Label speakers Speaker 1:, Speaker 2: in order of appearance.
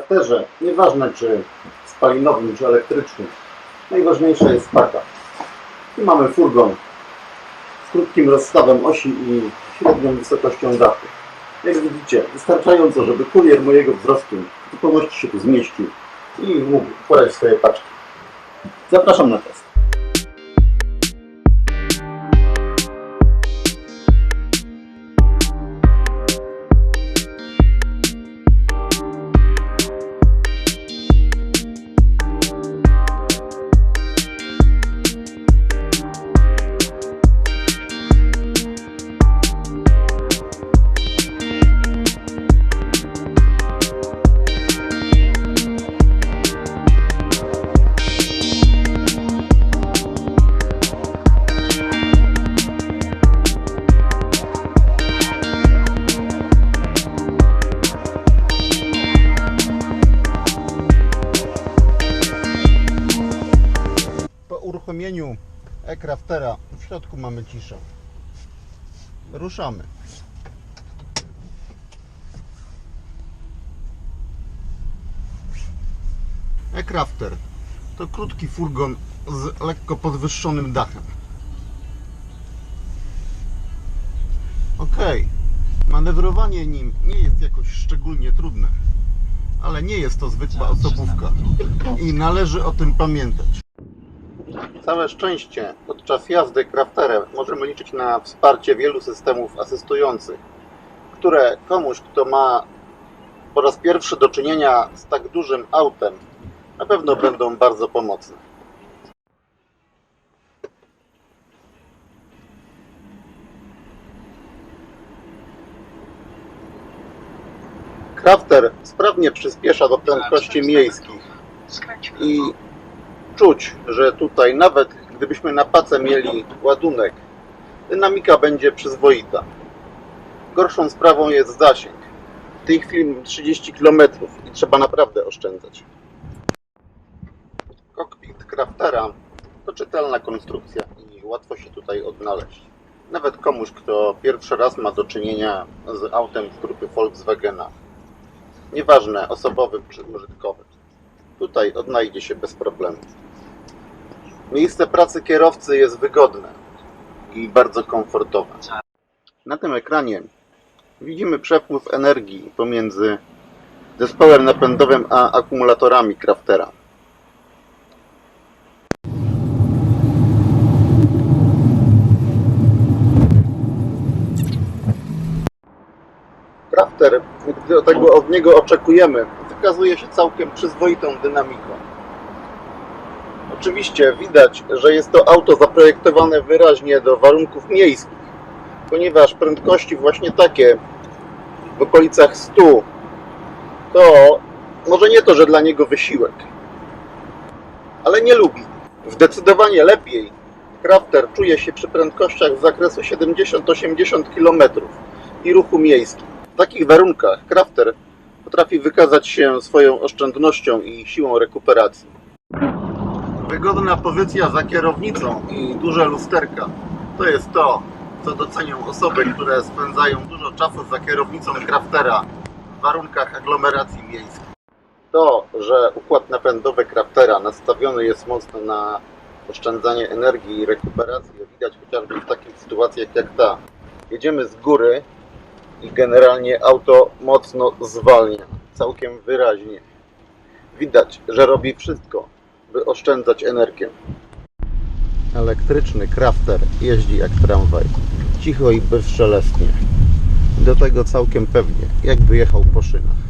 Speaker 1: Crafterze, nieważne czy spalinowym, czy elektrycznym, najważniejsza jest paka. Tu mamy furgon z krótkim rozstawem osi i średnią wysokością dachu. Jak widzicie, wystarczająco, żeby kurier mojego wzrostu zupełności się tu zmieścił i mógł podać swoje paczki. Zapraszam na test. Uruchomieniu e-craftera w środku mamy ciszę. Ruszamy. E-crafter to krótki furgon z lekko podwyższonym dachem. Ok, manewrowanie nim nie jest jakoś szczególnie trudne, ale nie jest to zwykła osobówka i należy o tym pamiętać. Całe szczęście podczas jazdy crafterem możemy liczyć na wsparcie wielu systemów asystujących, które komuś, kto ma po raz pierwszy do czynienia z tak dużym autem, na pewno będą bardzo pomocne. Crafter sprawnie przyspiesza do prędkości miejskich i czuć, że tutaj nawet gdybyśmy na pacę mieli ładunek, dynamika będzie przyzwoita. Gorszą sprawą jest zasięg. W tej chwili mam 30 km i trzeba naprawdę oszczędzać. Kokpit Craftera to czytelna konstrukcja i łatwo się tutaj odnaleźć. Nawet komuś, kto pierwszy raz ma do czynienia z autem z grupy Volkswagena. Nieważne, osobowym czy użytkowym. Tutaj odnajdzie się bez problemu. Miejsce pracy kierowcy jest wygodne i bardzo komfortowe. Na tym ekranie widzimy przepływ energii pomiędzy zespołem napędowym a akumulatorami Craftera. Crafter, gdy tego od niego oczekujemy, wykazuje się całkiem przyzwoitą dynamiką. Oczywiście widać, że jest to auto zaprojektowane wyraźnie do warunków miejskich, ponieważ prędkości właśnie takie w okolicach 100 to może nie to, że dla niego wysiłek, ale nie lubi. Zdecydowanie lepiej Crafter czuje się przy prędkościach z zakresu 70-80 km i ruchu miejskim. W takich warunkach Crafter potrafi wykazać się swoją oszczędnością i siłą rekuperacji. Wygodna pozycja za kierownicą i duże lusterka to jest to, co docenią osoby, które spędzają dużo czasu za kierownicą Craftera w warunkach aglomeracji miejskiej. To, że układ napędowy Craftera nastawiony jest mocno na oszczędzanie energii i rekuperację, widać chociażby w takich sytuacjach jak ta. Jedziemy z góry i generalnie auto mocno zwalnia, całkiem wyraźnie. Widać, że robi wszystko, by oszczędzać energię. Elektryczny crafter jeździ jak tramwaj, cicho i bezszelestnie. Do tego całkiem pewnie, jakby jechał po szynach.